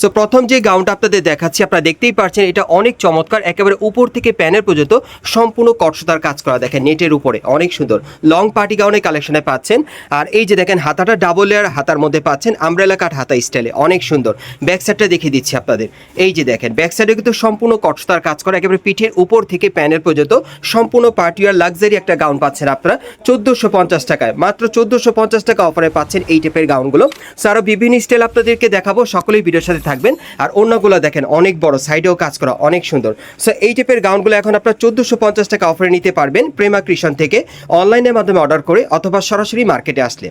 So প্রথম যে গাউনটা আপনাদের দেখাচ্ছি, আপনারা দেখতেই পাচ্ছেন এটা অনেক চমৎকার, একেবারে উপর থেকে প্যানের পর্যন্ত সম্পূর্ণ কটসতার কাজ করা। দেখেন, নেটের উপরে, অনেক সুন্দর। লং পার্টি গাউনের কালেকশনে পাচ্ছেন। আর এই যে দেখেন, হাতাটা ডাবল লেয়ার হাতার মধ্যে পাচ্ছেন আমব্রেলা কাট হাতা স্টাইলে অনেক সুন্দর। ব্যাক সাইডটা দেখিয়ে দিচ্ছি আপনাদের। এই যে দেখেন ব্যাক সাইডে কিন্তু সম্পূর্ণ কটসতার কাজ করা, একেবারে পিঠের উপর থেকে প্যানের পর্যন্ত সম্পূর্ণ পার্টিয়ার লাক্সারি একটা গাউন পাচ্ছেন আপনারা। চোদ্দোশো পঞ্চাশ টাকায়, মাত্র চোদ্দোশো পঞ্চাশ টাকা অফারে পাচ্ছেন এই টাইপের গাউনগুলো সো বিভিন্ন স্টাইল আপনাদেরকে দেখাবো, সকলেই ভিডিওর সাথে থাকবেন। আর অন্যগুলো দেখেন, অনেক বড় সাইডেও কাজ করা, অনেক সুন্দর। সো এই টাইপের গাউনগুলো এখন আপনার চোদ্দোশো পঞ্চাশ টাকা অফারে নিতে পারবেন প্রেমা কৃষণ থেকে। অনলাইনের মাধ্যমে অর্ডার করে অথবা সরাসরি মার্কেটে আসলে।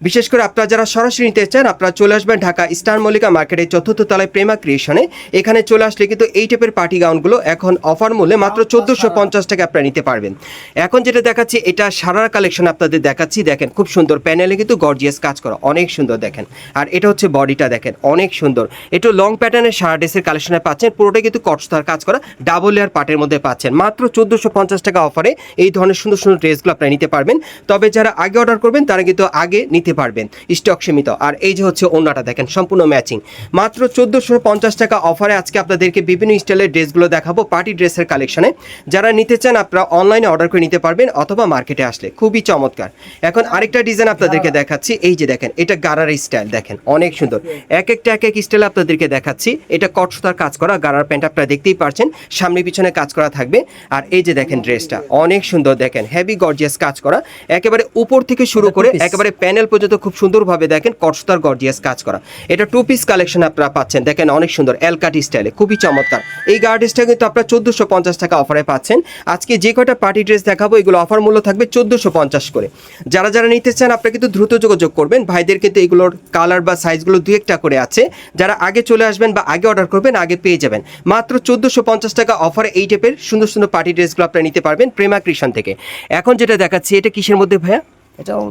বিশেষ করে আপনারা যারা সরাসরি নিতে চান আপনারা চলে আসবেন ঢাকা স্টার মল্লিকা মার্কেটের চতুর্থ তলায় প্রেমা ক্রিয়েশনে। এখানে চলে আসলে কিন্তু এই টাইপের পার্টি গাউনগুলো এখন অফার মূল্যে মাত্র চোদ্দোশো পঞ্চাশ টাকা আপনারা নিতে পারবেন। এখন যেটা দেখাচ্ছি এটা সারার কালেকশন আপনাদের দেখাচ্ছি। দেখেন খুব সুন্দর প্যানেলে কিন্তু গর্জিয়াস কাজ করা অনেক সুন্দর দেখেন। আর এটা হচ্ছে বডিটা দেখেন অনেক সুন্দর। একটু লং প্যাটার্নের সারা ড্রেসের কালেকশনে পাচ্ছেন পুরোটাই কিন্তু কটস্তার কাজ করা ডাবল লেয়ার পার্টের মধ্যে পাচ্ছেন। মাত্র চোদ্দোশো পঞ্চাশ টাকা অফারে এই ধরনের সুন্দর সুন্দর ড্রেসগুলো আপনারা নিতে পারবেন। তবে যারা আগে অর্ডার করবেন তারা কিন্তু আগে নিতে পারবেন। স্টক সীমিত। আর এই যে হচ্ছে অন্যটা দেখেন সম্পূর্ণ ম্যাচিং। মাত্র চোদ্দোশো পঞ্চাশ টাকা অফারে আজকে আপনাদেরকে বিভিন্ন স্টাইলের ড্রেসগুলো দেখাবো পার্টি ড্রেসের কালেকশনে। যারা নিতে চান আপনারা অনলাইনে অর্ডার করে নিতে পারবেন অথবা মার্কেটে আসলে। খুবই চমৎকার। এখন আরেকটা ডিজাইন আপনাদেরকে দেখাচ্ছি। এই যে দেখেন এটা গারার স্টাইল দেখেন অনেক সুন্দর। এক একটা এক এক স্টাইল আপনাদেরকে দেখাচ্ছি। এটা কটসতার কাজ করা গারার প্যান্ট আপনারা দেখতেই পারছেন। সামনে পিছনে কাজ করা থাকবে। আর এই যে দেখেন ড্রেসটা অনেক সুন্দর দেখেন। হেভি গর্জিয়াস কাজ করা। একেবারে উপর থেকে শুরু করে একেবারে প্যানেল পর্যন্ত খুব সুন্দরভাবে দেখেন কটসতার গর্জিয়াস কাজ করা। এটা টু পিস কালেকশন আপনারা পাচ্ছেন। দেখেন অনেক সুন্দর এলকাটি স্টাইলে খুবই চমৎকার। এই গার্ডেসটা কিন্তু আপনারা চোদ্দোশো পঞ্চাশ টাকা অফারে পাচ্ছেন। আজকে যে কয়টা পার্টি ড্রেস দেখাবো, এগুলো অফার মূল্য থাকবে চোদ্দোশো পঞ্চাশ করে। যারা যারা নিতে চান, আপনারা কিন্তু দ্রুত যোগাযোগ করবেন। ভাইদের কিন্তু এগুলোর কালার বা সাইজগুলো দু একটা করে আছে। যারা আগে চলে আসবেন বা আগে অর্ডার করবেন, আগে পেয়ে যাবেন। মাত্র চোদ্দোশো পঞ্চাশ টাকা অফারে এই টাইপের সুন্দর সুন্দর পার্টি ড্রেসগুলো আপনারা নিতে পারবেন প্রেমা কৃষণ থেকে। এখন যেটা দেখাচ্ছি, এটা কিসের মধ্যে ভাইয়া? এটাও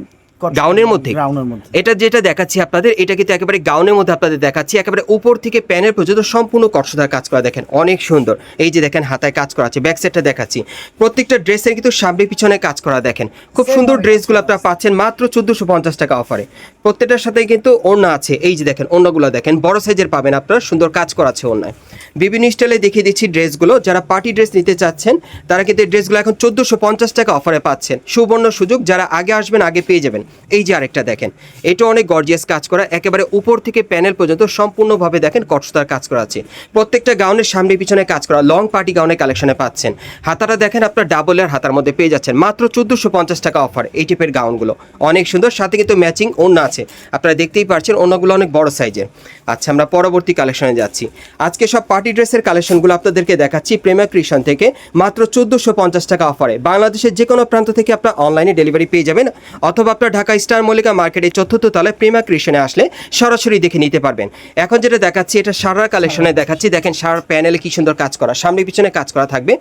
গাউনের মধ্যে। গাউনের মধ্যে। এটা যেটা দেখাচ্ছি আপনাদের এটা কিন্তু একেবারে গাউনের মধ্যে আপনাদের দেখাচ্ছি। একেবারে উপর থেকে প্যানের পর্যন্ত সম্পূর্ণ কটসদার কাজ করা দেখেন অনেক সুন্দর। এই যে দেখেন হাতায় কাজ করা আছে ব্যাক সাইডটা দেখাচ্ছি। প্রত্যেকটা ড্রেসের কিন্তু সামনে পিছনে কাজ করা দেখেন। খুব সুন্দর ড্রেসগুলো আপনারা পাচ্ছেন মাত্র চোদ্দোশো পঞ্চাশ টাকা অফারে। প্রত্যেকটার সাথে কিন্তু ওড়না আছে এই যে দেখেন ওড়নাগুলো দেখেন বড় সাইজের পাবেন আপনারা সুন্দর কাজ করা আছে ওড়নায়। বিভিন্ন স্টাইলে দেখিয়ে দিচ্ছি ড্রেসগুলো যারা পার্টি ড্রেস নিতে চাচ্ছেন তারা কিন্তু এই ড্রেসগুলো এখন চোদ্দোশো পঞ্চাশ টাকা অফারে পাচ্ছেন। সুবর্ণ সুযোগ যারা আগে আসবেন আগে পেয়ে যাবেন। এই যে আরেকটা দেখেন, এটা অনেক গর্জিয়াস কাজ করা, একেবারে উপর থেকে প্যানেল পর্যন্ত সম্পূর্ণভাবে দেখেন কটসতার কাজ করা আছে। প্রত্যেকটা গাউনের সামনে পিছনে কাজ করা লং পার্টি গাউনের কালেকশনে পাচ্ছেন। হাতাটা দেখেন আপনার ডাবলের হাতার মধ্যে পেয়ে যাচ্ছেন, মাত্র চোদ্দোশো পঞ্চাশ টাকা অফার এই টাইপের গাউনগুলো। অনেক সুন্দর, সাথে কিন্তু ম্যাচিং অন্য আছে। আপনারা দেখতেই পাচ্ছেন অন্যগুলো অনেক বড় সাইজের আচ্ছা আমরা পরবর্তী কালেকশনে যাচ্ছি। আজকে সব পার্টি ড্রেসের কালেকশনগুলো আপনাদেরকে দেখাচ্ছি প্রেমা কৃষণ থেকে, মাত্র চোদ্দোশো পঞ্চাশ টাকা অফারে বাংলাদেশের যে কোনো প্রান্ত থেকে আপনার অনলাইনে ডেলিভারি পেয়ে যাবেন, অথবা আপনার ঢাকা স্টার মল্লিকা মার্কেটের চতুর্থ তলায় প্রেমা কৃষণে আসলে সরাসরি দেখে নিতে পারবেন। এখন যেটা দেখাচ্ছি, এটা সারার কালেকশনে দেখাচ্ছি। দেখেন সারার প্যানেলে কি সুন্দর কাজ করা, সামনে পিছনে কাজ করা থাকবে।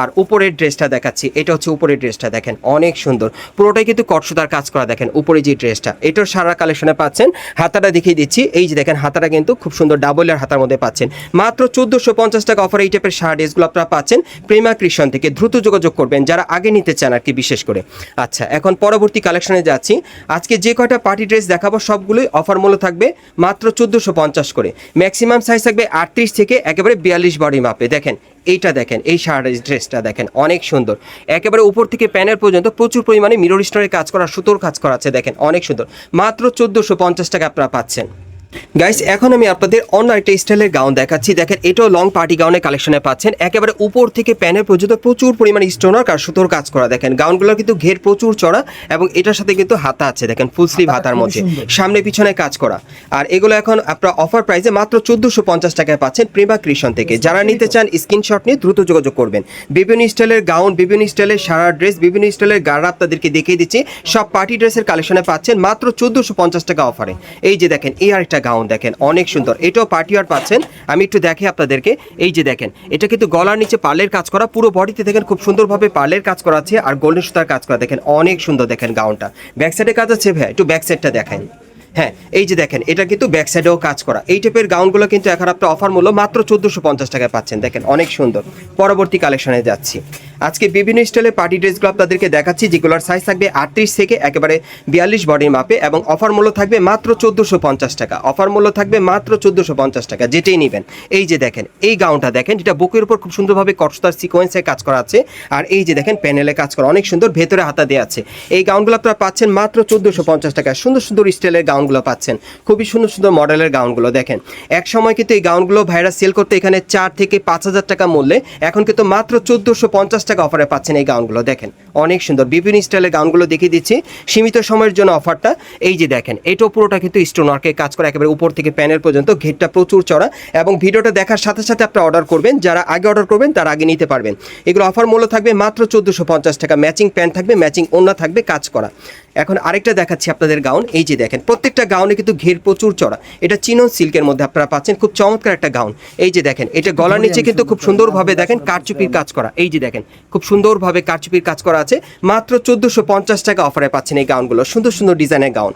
আর উপরের ড্রেসটা দেখাচ্ছি, এটা হচ্ছে উপরের ড্রেসটা দেখেন, অনেক সুন্দর। পুরোটাই কিন্তু কটসুতার কাজ করা দেখেন, উপরে যে ড্রেসটা, এটাও সারার কালেকশনে পাচ্ছেন। হাতাটা দেখিয়ে দিচ্ছি, এই যে দেখেন হাতাটা কিন্তু খুব সুন্দর ডাবল এর হাতার মধ্যে পাচ্ছেন। মাত্র চোদ্দোশো পঞ্চাশ টাকা অফার এই টাইপের সারা ড্রেসগুলো আপনারা পাচ্ছেন প্রেমা কৃষণ থেকে। দ্রুত যোগাযোগ করবেন, যারা আগে নিতে চান আর কি বিশেষ করে। আচ্ছা এখন পরবর্তী কালেকশনে যাচ্ছি। আজকে যে কয়টা পার্টি ড্রেস দেখাবো সবগুলোই অফার মূল্য থাকবে মাত্র চোদ্দোশো পঞ্চাশ করে। ম্যাক্সিমাম সাইজ থাকবে আটত্রিশ থেকে একেবারে বিয়াল্লিশ বডি মাপে। দেখেন, এইটা দেখেন, এই শার্ট ড্রেসটা দেখেন, অনেক সুন্দর। একেবারে উপর থেকে প্যানের পর্যন্ত প্রচুর পরিমাণে মিরর স্টোরে কাজ করা, সুতোর কাজ করা আছে, দেখেন, অনেক সুন্দর। মাত্র চোদ্দোশো পঞ্চাশ টাকা আপনারা পাচ্ছেন। গাইস এখন আমি আপনাদের অন্য একটা স্টাইলের গাউন দেখাচ্ছি। দেখেন এটাও লং পার্টি গাউনের কালেকশনে পাচ্ছেন। একেবারে উপর থেকে প্যানের পর্যন্ত প্রচুর পরিমাণে স্টোনার আর সুতোর কাজ করা। দেখেন গাউনগুলোর কিন্তু ঘের প্রচুর চড়া এবং এটার সাথে কিন্তু হাতা আছে। দেখেন ফুল স্লিভ হাতার মধ্যে। সামনে পিছনে কাজ করা। আর এগুলো এখন আপনার অফার প্রাইসে মাত্র চোদ্দোশো পঞ্চাশ টাকায় পাচ্ছেন প্রেমা কৃষণ থেকে। যারা নিতে চান স্ক্রিনশট নিয়ে দ্রুত যোগাযোগ করবেন। বিভিন্ন স্টাইলের গাউন বিভিন্ন স্টাইলের সারা ড্রেস বিভিন্ন স্টাইলের গাড়া আপনাদেরকে দেখিয়ে দিচ্ছি। সব পার্টি ড্রেসের কালেকশনে পাচ্ছেন মাত্র চোদ্দোশো পঞ্চাশ টাকা অফারে এই যে দেখেন এই আরেকটা গাউন দেখেন, অনেক সুন্দর। এটাও পার্টি ওয়ার পাচ্ছেন। আমি একটু দেখে আপনাদেরকে। এই যে দেখেন, এটা কিন্তু গলার নিচে পার্লের কাজ করা, পুরো বডিতে দেখেন খুব সুন্দরভাবে পার্লের কাজ করা আছে আর গোল্ডেন সুতার কাজ করা, দেখেন অনেক সুন্দর দেখেন গাউনটা। ব্যাক সাইডে কাজ আছে ভাই একটু ব্যাক সাইডটা দেখেন হ্যাঁ এই যে দেখেন, এটা কিন্তু ব্যাক সাইডেও কাজ করা। এই টাইপের গাউনগুলো কিন্তু এখন আপনার অফার মূল্য মাত্র চোদ্দোশো পঞ্চাশ টাকায় পাচ্ছেন, দেখেন অনেক সুন্দর। পরবর্তী কালেকশনে যাচ্ছি। আজকে বিভিন্ন স্টাইলের পার্টি ড্রেসগুলো আপনাদেরকে দেখাচ্ছি, যেগুলোর সাইজ থাকবে আটত্রিশ থেকে একেবারে বিয়াল্লিশ বডির মাপে এবং অফার মূল্য থাকবে মাত্র চোদ্দোশো পঞ্চাশ টাকা। অফার মূল্য থাকবে মাত্র চোদ্দোশো পঞ্চাশ টাকা, যেটাই নেবেন। এই যে দেখেন, এই গাউনটা দেখেন, যেটা বুকের উপর খুব সুন্দরভাবে কটস্তার সিকোয়েন্সে কাজ করা আছে। আর এই যে দেখেন প্যানেলে কাজ করা, অনেক সুন্দর, ভেতরে হাতা দেওয়া আছে। এই গাউনগুলো আপনারা পাচ্ছেন মাত্র চোদ্দোশো পঞ্চাশ টাকা। সুন্দর সুন্দর স্টাইলের গাউনগুলো পাচ্ছেন, খুবই সুন্দর সুন্দর মডেলের গাউনগুলো দেখেন। এক সময় কিন্তু এই গাউনগুলো ভাইরা সেল করতে এখানে চার থেকে পাঁচ হাজার টাকা মূল্যে, এখন কিন্তু মাত্র চোদ্দোশো পঞ্চাশ টাকা অফারে পাচ্ছেন এই গাউনগুলো দেখেন। অনেক সুন্দর। বিভিন্ন স্টাইলের গাউনগুলো দেখিয়ে দিচ্ছি। সীমিত সময়ের জন্য অফারটা এই যে দেখেন এটাও পুরোটা কিন্তু স্টোন ওয়ার্কে কাজ করে একেবারে উপর থেকে প্যানেল পর্যন্ত ঘেরটা প্রচুর চড়া এবং ভিডিওটা দেখার সাথে সাথে আপনারা অর্ডার করবেন। যারা আগে অর্ডার করবেন তারা আগে নিতে পারবেন। এগুলো অফার মূল্য থাকবে মাত্র চোদ্দোশো পঞ্চাশ টাকা। ম্যাচিং প্যান্ট থাকবে ম্যাচিং ওড়না থাকবে কাজ করা। এখন আরেকটা দেখাচ্ছি আপনাদের গাউন এই যে দেখেন প্রত্যেকটা গাউনে কিন্তু ঘের প্রচুর চড়া। এটা চিনন সিল্কের মধ্যে আপনারা পাচ্ছেন খুব চমৎকার একটা গাউন। এই যে দেখেন এটা গলার নিচে কিন্তু খুব সুন্দরভাবে দেখেন কারচুপির কাজ করা। এই যে দেখেন খুব সুন্দরভাবে কারচুপির কাজ করা আছে। মাত্র চোদ্দোশো পঞ্চাশ টাকা অফারে পাচ্ছেন এই গাউনগুলো সুন্দর সুন্দর ডিজাইনের গাউন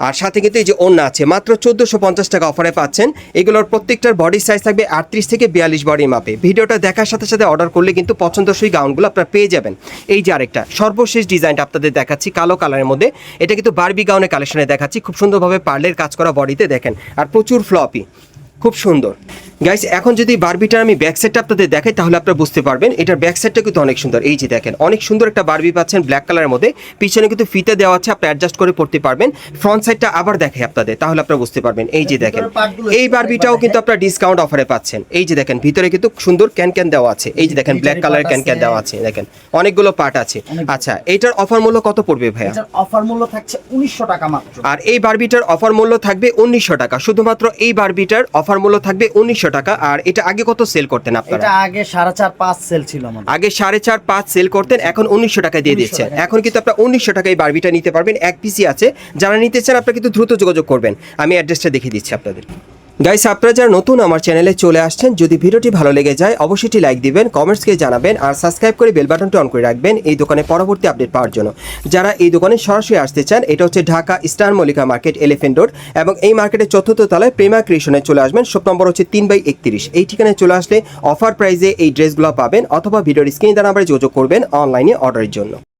আর সাথে কিন্তু এই যে ওড়না আছে, মাত্র চোদ্দোশো পঞ্চাশ টাকা অফারে পাচ্ছেন। এগুলোর প্রত্যেকটার বডি সাইজ থাকবে আটত্রিশ থেকে বিয়াল্লিশ বডি মাপে ভিডিওটা দেখার সাথে সাথে অর্ডার করলে কিন্তু পছন্দসই গাউনগুলো আপনারা পেয়ে যাবেন। এই যে আরেকটা, সর্বশেষ ডিজাইনটা আপনাদের দেখাচ্ছি কালো কালারের মধ্যে। এটা কিন্তু বারবি গাউনের কালেকশনে দেখাচ্ছি। খুব সুন্দরভাবে পার্লের কাজ করা বডিতে দেখেন। আর প্রচুর ফ্লপি খুব সুন্দর। গাইস এখন যদি বারবিটার আমি ব্যাক সাইডটা আপনাদের দেখাই তাহলে আপনারা বুঝতে পারবেন এটার ব্যাক সাইডটা কিন্তু অনেক সুন্দর। এই যে দেখেন অনেক সুন্দর একটা বারবি পাচ্ছেন ব্ল্যাক কালারের মধ্যে। পিছনে কিন্তু ফিতে দেওয়া আছে আপনি অ্যাডজাস্ট করে পড়তে পারবেন। ফ্রন্ট সাইডটা আবার দেখাই আপনাদের তাহলে আপনারা বুঝতে পারবেন। এই যে দেখেন এই বারবিটাও কিন্তু আপনারা ডিসকাউন্ট অফারে পাচ্ছেন। এই যে দেখেন ভিতরে কিন্তু সুন্দর ক্যান ক্যান দেওয়া আছে। এই যে দেখেন ব্ল্যাক কালারের ক্যান ক্যান দেওয়া আছে দেখেন অনেকগুলো পার্ট আছে। আচ্ছা এটার অফার মূল্য কত পড়বে ভাইয়া? এটার অফার মূল্য থাকছে উনিশশো টাকা মাত্র। আর এই বারবিটার অফার মূল্য থাকবে উনিশশো টাকা। শুধুমাত্র এই বারবিটার অফার মূল্য থাকবে উনিশশো টাকা। আর এটা আগে কত সেল করতেন আপনারা? এটা আগে সাড়ে চার পাঁচ সেল ছিল আমাদের। আগে সাড়ে চার পাঁচ সেল করতেন এখন উনিশশো টাকায় দিয়ে 1900 দিচ্ছেন। এখন কিন্তু আপনার উনিশশো টাকায় বারবিটা নিতে পারবেন। এক পিসি আছে। যারা নিতে চান আপনারা কিন্তু দ্রুত যোগাযোগ করবেন। আমি অ্যাড্রেসটা দেখিয়ে দিচ্ছি আপনাদের। গাইস আপনারা যারা নতুন আমার চ্যানেলে চলে আসছেন, যদি ভিডিওটি ভালো লেগে যায়, অবশ্যই লাইক দিবেন কমেন্টসকে জানাবেন, আর সাবস্ক্রাইব করে বেল বাটনটি অন করে রাখবেন এই দোকানে পরবর্তী আপডেট পাওয়ার জন্য। যারা এই দোকানে সরাসরি আসতে চান, এটা হচ্ছে Dhaka star Mallika market elephant road এবং এই মার্কেটের চতুর্থ তলায় প্রেমা ক্রিয়েশনে চলে আসবেন। শপ নম্বর হচ্ছে তিন বাই একত্রিশ। এই ঠিকানায় চলে আসলে অফার প্রাইজে এই ড্রেসগুলো পাবেন, অথবা ভিডিওর স্ক্রিন দ্বারা নাম্বারে যোগাযোগ করবেন অনলাইনে অর্ডারের জন্য।